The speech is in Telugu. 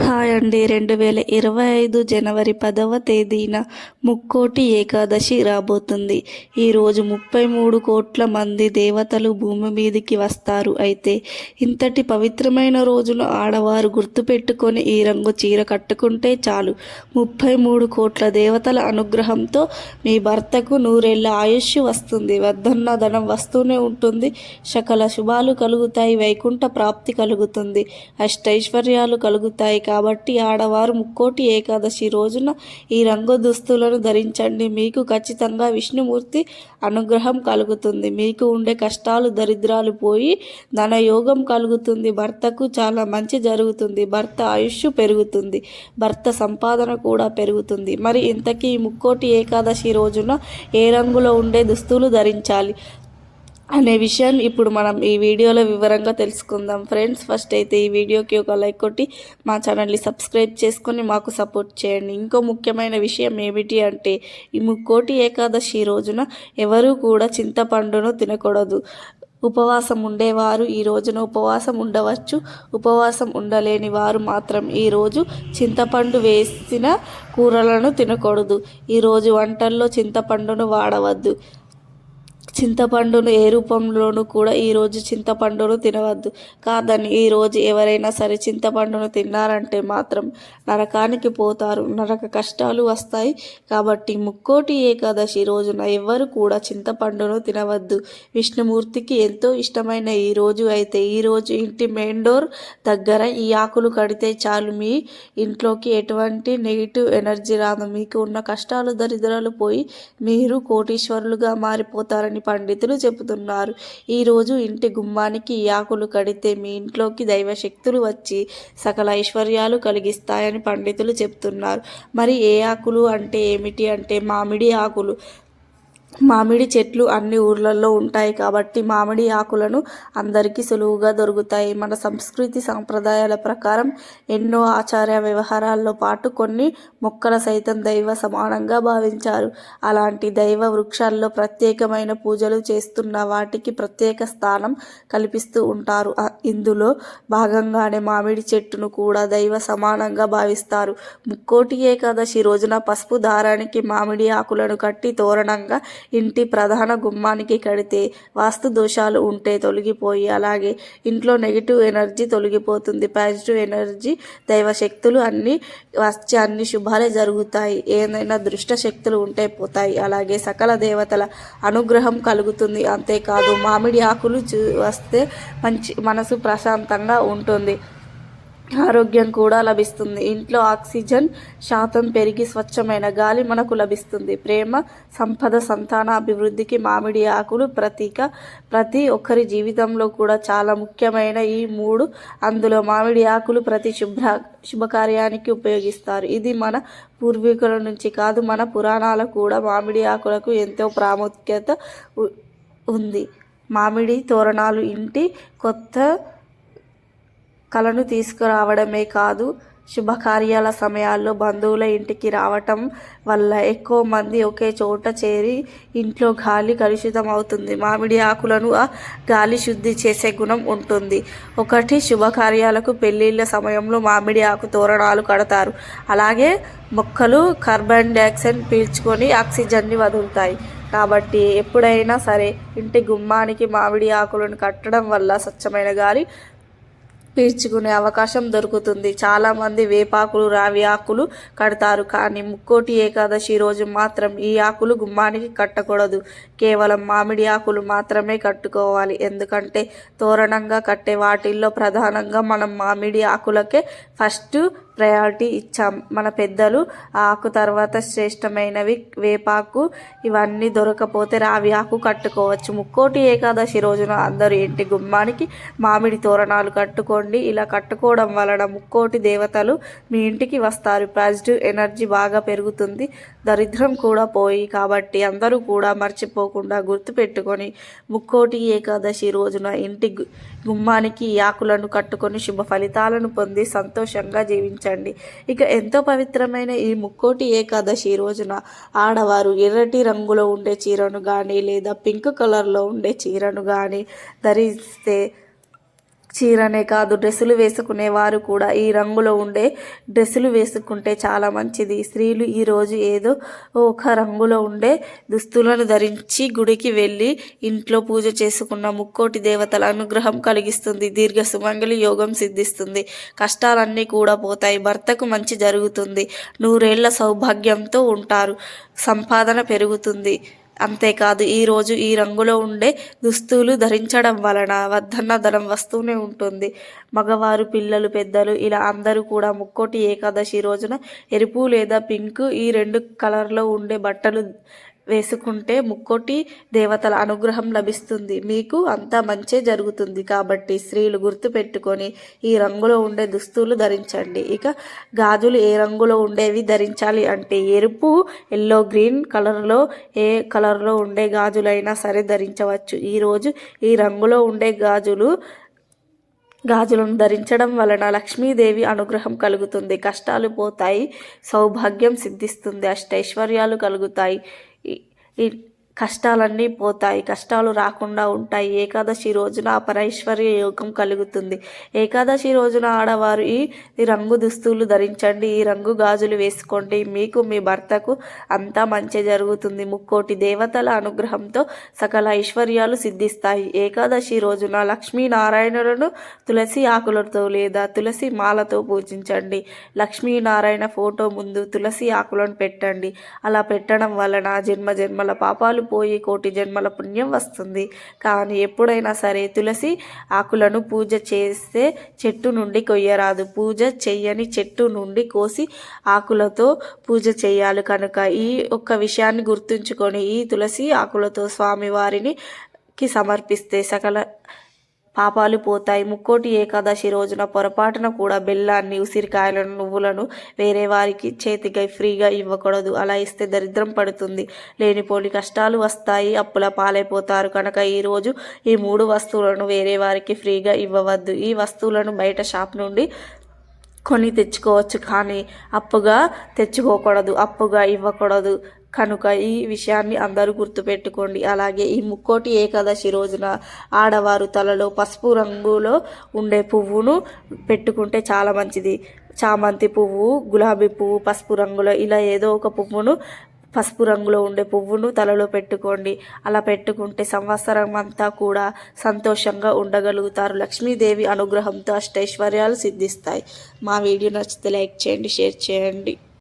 హాయ్ అండి రెండు వేల ఇరవై ఐదు జనవరి పదవ తేదీన ముక్కోటి ఏకాదశి రాబోతుంది. ఈరోజు ముప్పై మూడు కోట్ల మంది దేవతలు భూమి మీదకి వస్తారు. అయితే ఇంతటి పవిత్రమైన రోజును ఆడవారు గుర్తుపెట్టుకొని ఈ రంగు చీర కట్టుకుంటే చాలు. ముప్పై మూడు కోట్ల దేవతల అనుగ్రహంతో మీ భర్తకు నూరేళ్ళ ఆయుష్ వస్తుంది. వద్దన్న ధనం వస్తూనే ఉంటుంది. సకల శుభాలు కలుగుతాయి. వైకుంఠ ప్రాప్తి కలుగుతుంది. అష్టైశ్వర్యాలు కలుగుతాయి. కాబట్టి ఆడవారు ముక్కోటి ఏకాదశి రోజున ఈ రంగు దుస్తులను ధరించండి. మీకు ఖచ్చితంగా విష్ణుమూర్తి అనుగ్రహం కలుగుతుంది. మీకు ఉండే కష్టాలు దరిద్రాలు పోయి ధనయోగం కలుగుతుంది. భర్తకు చాలా మంచి జరుగుతుంది. భర్త ఆయుష్ పెరుగుతుంది. భర్త సంపాదన కూడా పెరుగుతుంది. మరి ఇంతకీ ముక్కోటి ఏకాదశి రోజున ఏ రంగులో ఉండే దుస్తులు ధరించాలి? అనే విషయం ఇప్పుడు మనం ఈ వీడియోలో వివరంగా తెలుసుకుందాం. ఫ్రెండ్స్ ఫస్ట్ అయితే ఈ వీడియోకి ఒక లైక్ కొట్టి మా ఛానల్ని సబ్స్క్రైబ్ చేసుకొని మాకు సపోర్ట్ చేయండి. ఇంకో ముఖ్యమైన విషయం ఏమిటి అంటే ఈ ముక్కోటి ఏకాదశి రోజున ఎవరూ కూడా చింతపండును తినకూడదు. ఉపవాసం ఉండేవారు ఈ రోజున ఉపవాసం ఉండవచ్చు. ఉపవాసం ఉండలేని వారు మాత్రం ఈరోజు చింతపండు వేసిన కూరలను తినకూడదు. ఈరోజు వంటల్లో చింతపండును వాడవద్దు. చింతపండును ఏ రూపంలోనూ కూడా ఈరోజు చింతపండును తినవద్దు. కాదని ఈరోజు ఎవరైనా సరే చింతపండును తిన్నారంటే మాత్రం నరకానికి పోతారు. నరక కష్టాలు వస్తాయి. కాబట్టి ముక్కోటి ఏకాదశి రోజున ఎవ్వరు కూడా చింతపండును తినవద్దు. విష్ణుమూర్తికి ఎంతో ఇష్టమైన ఈ రోజు అయితే ఈరోజు ఇంటి మెయిన్ డోర్ దగ్గర ఈ ఆకులు కడితే చాలు. మీ ఇంట్లోకి ఎటువంటి నెగిటివ్ ఎనర్జీ రాదు. మీకు ఉన్న కష్టాలు దరిద్రాలు పోయి మీరు కోటీశ్వరులుగా మారిపోతారని పండితులు చెబుతున్నారు. ఈరోజు ఇంటి గుమ్మానికి ఈ ఆకులు కడితే మీ ఇంట్లోకి దైవశక్తులు వచ్చి సకల ఐశ్వర్యాలు కలిగిస్తాయని పండితులు చెప్తున్నారు. మరి ఏ ఆకులు అంటే ఏమిటి? అంటే మామిడి ఆకులు. మామిడి చెట్లు అన్ని ఊర్లలో ఉంటాయి కాబట్టి మామిడి ఆకులను అందరికీ సులువుగా దొరుకుతాయి. మన సంస్కృతి సాంప్రదాయాల ప్రకారం ఎన్నో ఆచార వ్యవహారాల్లో పాటు కొన్ని మొక్కల సైతం దైవ సమానంగా భావించారు. అలాంటి దైవ వృక్షాల్లో ప్రత్యేకమైన పూజలు చేస్తున్న వాటికి ప్రత్యేక స్థానం కల్పిస్తూ ఉంటారు. ఇందులో భాగంగానే మామిడి చెట్టును కూడా దైవ సమానంగా భావిస్తారు. ముక్కోటి ఏకాదశి రోజున పసుపు దారానికి మామిడి ఆకులను కట్టి తోరణంగా ఇంటి ప్రధాన గుమ్మానికి కడితే వాస్తు దోషాలు ఉంటే తొలగిపోయి అలాగే ఇంట్లో నెగిటివ్ ఎనర్జీ తొలగిపోతుంది. పాజిటివ్ ఎనర్జీ దైవశక్తులు అన్నీ వచ్చి అన్ని శుభాలే జరుగుతాయి. ఏదైనా దృష్ట శక్తులు ఉంటే పోతాయి. అలాగే సకల దేవతల అనుగ్రహం కలుగుతుంది. అంతేకాదు మామిడి ఆకులు వస్తే మంచి మనసు ప్రశాంతంగా ఉంటుంది. ఆరోగ్యం కూడా లభిస్తుంది. ఇంట్లో ఆక్సిజన్ శాతం పెరిగి స్వచ్ఛమైన గాలి మనకు లభిస్తుంది. ప్రేమ సంపద సంతాన అభివృద్ధికి మామిడి ఆకులు ప్రతీక. ప్రతి ఒక్కరి జీవితంలో కూడా చాలా ముఖ్యమైన ఈ మూడు. అందులో మామిడి ఆకులు ప్రతి శుభ్ర శుభకార్యానికి ఉపయోగిస్తారు. ఇది మన పూర్వీకుల నుంచి కాదు మన పురాణాలు కూడా మామిడి ఆకులకు ఎంతో ప్రాముఖ్యత ఉంది. మామిడి తోరణాలు ఇంటి కొత్త కళను తీసుకురావడమే కాదు శుభకార్యాల సమయాల్లో బంధువుల ఇంటికి రావటం వల్ల ఎక్కువ మంది ఒకే చోట చేరి ఇంట్లో గాలి కలుషితం అవుతుంది మామిడి ఆకులను ఆ గాలి శుద్ధి చేసే గుణం ఉంటుంది. ఒకటి శుభకార్యాలకు పెళ్ళిళ్ళ సమయంలో మామిడి ఆకు తోరణాలు కడతారు. అలాగే మొక్కలు కార్బన్ డైఆక్సైడ్ పీల్చుకొని ఆక్సిజన్ని వదులుతాయి. కాబట్టి ఎప్పుడైనా సరే ఇంటి గుమ్మానికి మామిడి ఆకులను కట్టడం వల్ల స్వచ్ఛమైన గాలి పీల్చుకునే అవకాశం దొరుకుతుంది. చాలామంది వేపాకులు రావి ఆకులు కడతారు కానీ ముక్కోటి ఏకాదశి రోజు మాత్రం ఈ ఆకులు గుమ్మానికి కట్టకూడదు. కేవలం మామిడి ఆకులు మాత్రమే కట్టుకోవాలి. ఎందుకంటే తోరణంగా కట్టే వాటిల్లో ప్రధానంగా మనం మామిడి ఆకులకే ఫస్ట్ ప్రయారిటీ ఇచ్చాం. మన పెద్దలు ఆకు తర్వాత శ్రేష్టమైనవి వేపాకు ఇవన్నీ దొరకపోతే రావి ఆకు కట్టుకోవచ్చు. ముక్కోటి ఏకాదశి రోజున అందరూ ఇంటి గుమ్మానికి మామిడి తోరణాలు కట్టుకోండి. ఇలా కట్టుకోవడం వలన ముక్కోటి దేవతలు మీ ఇంటికి వస్తారు. పాజిటివ్ ఎనర్జీ బాగా పెరుగుతుంది. దరిద్రం కూడా పోయి కాబట్టి అందరూ కూడా మర్చిపోకుండా గుర్తుపెట్టుకొని ముక్కోటి ఏకాదశి రోజున ఇంటి గుమ్మానికి ఆకులను కట్టుకొని శుభ ఫలితాలను పొంది సంతోషంగా జీవించండి. ఇక ఎంతో పవిత్రమైన ఈ ముక్కోటి ఏకాదశి రోజున ఆడవారు ఎర్రటి రంగులో ఉండే చీరను కానీ లేదా పింక్ కలర్లో ఉండే చీరను కానీ ధరిస్తే చీరనే కాదు డ్రెస్సులు వేసుకునే వారు కూడా. ఈ రంగులో ఉండే డ్రెస్సులు వేసుకుంటే చాలా మంచిది. స్త్రీలు ఈరోజు ఏదో ఒక రంగులో ఉండే దుస్తులను ధరించి గుడికి వెళ్ళి ఇంట్లో పూజ చేసుకున్న ముక్కోటి దేవతల అనుగ్రహం కలిగిస్తుంది. దీర్ఘ సుమంగళి యోగం సిద్ధిస్తుంది. కష్టాలన్నీ కూడా పోతాయి. భర్తకు మంచి జరుగుతుంది. నూరేళ్ళ సౌభాగ్యంతో ఉంటారు. సంపాదన పెరుగుతుంది. అంతేకాదు ఈరోజు ఈ రంగులో ఉండే దుస్తులు ధరించడం వలన వద్దన్న ధనం వస్తూనే ఉంటుంది. మగవారు పిల్లలు పెద్దలు ఇలా అందరూ కూడా ముక్కోటి ఏకాదశి రోజున ఎరుపు లేదా పింక్ ఈ రెండు కలర్లో ఉండే బట్టలు వేసుకుంటే ముక్కోటి దేవతల అనుగ్రహం లభిస్తుంది. మీకు అంతా మంచే జరుగుతుంది. కాబట్టి స్త్రీలు గుర్తుపెట్టుకొని ఈ రంగులో ఉండే దుస్తులు ధరించండి. ఇక గాజులు ఏ రంగులో ఉండేవి ధరించాలి అంటే ఎరుపు ఎల్లో గ్రీన్ కలర్లో ఏ కలర్లో ఉండే గాజులైనా సరే ధరించవచ్చు. ఈరోజు ఈ రంగులో ఉండే గాజులు గాజులను ధరించడం వలన లక్ష్మీదేవి అనుగ్రహం కలుగుతుంది. కష్టాలు పోతాయి సౌభాగ్యం సిద్ధిస్తుంది అష్టైశ్వర్యాలు కలుగుతాయి. ఈ- ఈ కష్టాలన్నీ పోతాయి. కష్టాలు రాకుండా ఉంటాయి. ఏకాదశి రోజున అపరైశ్వర్య యోగం కలుగుతుంది. ఏకాదశి రోజున ఆడవారు ఈ ఈ రంగు దుస్తులు ధరించండి. ఈ రంగు గాజులు వేసుకోండి. మీకు మీ భర్తకు అంతా మంచి జరుగుతుంది. ముక్కోటి దేవతల అనుగ్రహంతో సకల ఐశ్వర్యాలు సిద్ధిస్తాయి. ఏకాదశి రోజున లక్ష్మీనారాయణులను తులసి ఆకులతో లేదా తులసి మాలతో పూజించండి. లక్ష్మీనారాయణ ఫోటో ముందు తులసి ఆకులను పెట్టండి. అలా పెట్టడం వలన జన్మ జన్మల పాపాలు పోయి కోటి జన్మల పుణ్యం వస్తుంది. కానీ ఎప్పుడైనా సరే తులసి ఆకులను పూజ చేస్తే చెట్టు నుండి కొయ్యరాదు. పూజ చెయ్యని చెట్టు నుండి కోసి ఆకులతో పూజ చేయాలి. కనుక ఈ ఒక్క విషయాన్ని గుర్తుంచుకొని ఈ తులసి ఆకులతో స్వామివారిని కి సమర్పిస్తే సకల పాపాలు పోతాయి. ముక్కోటి ఏకాదశి రోజున పొరపాటున కూడా బెల్లాన్ని ఉసిరికాయలను నువ్వులను వేరే వారికి చేతికై ఫ్రీగా ఇవ్వకూడదు. అలా ఇస్తే దరిద్రం పడుతుంది. లేనిపోని కష్టాలు వస్తాయి. అప్పుల పాలైపోతారు. కనుక ఈరోజు ఈ మూడు వస్తువులను వేరే వారికి ఫ్రీగా ఇవ్వవద్దు. ఈ వస్తువులను బయట షాప్ నుండి కొని తెచ్చుకోవచ్చు కానీ అప్పుగా తెచ్చుకోకూడదు అప్పుగా ఇవ్వకూడదు. కనుక ఈ విషయాన్ని అందరూ గుర్తుపెట్టుకోండి. అలాగే ఈ ముక్కోటి ఏకాదశి రోజున ఆడవారు తలలో పసుపు రంగులో ఉండే పువ్వును పెట్టుకుంటే చాలా మంచిది. చామంతి పువ్వు గులాబీ పువ్వు పసుపు రంగులో ఇలా ఏదో ఒక పువ్వును పసుపు రంగులో ఉండే పువ్వును తలలో పెట్టుకోండి. అలా పెట్టుకుంటే సంవత్సరం అంతా కూడా సంతోషంగా ఉండగలుగుతారు. లక్ష్మీదేవి అనుగ్రహంతో అష్టైశ్వర్యాలు సిద్ధిస్తాయి. మా వీడియో నచ్చితే లైక్ చేయండి షేర్ చేయండి.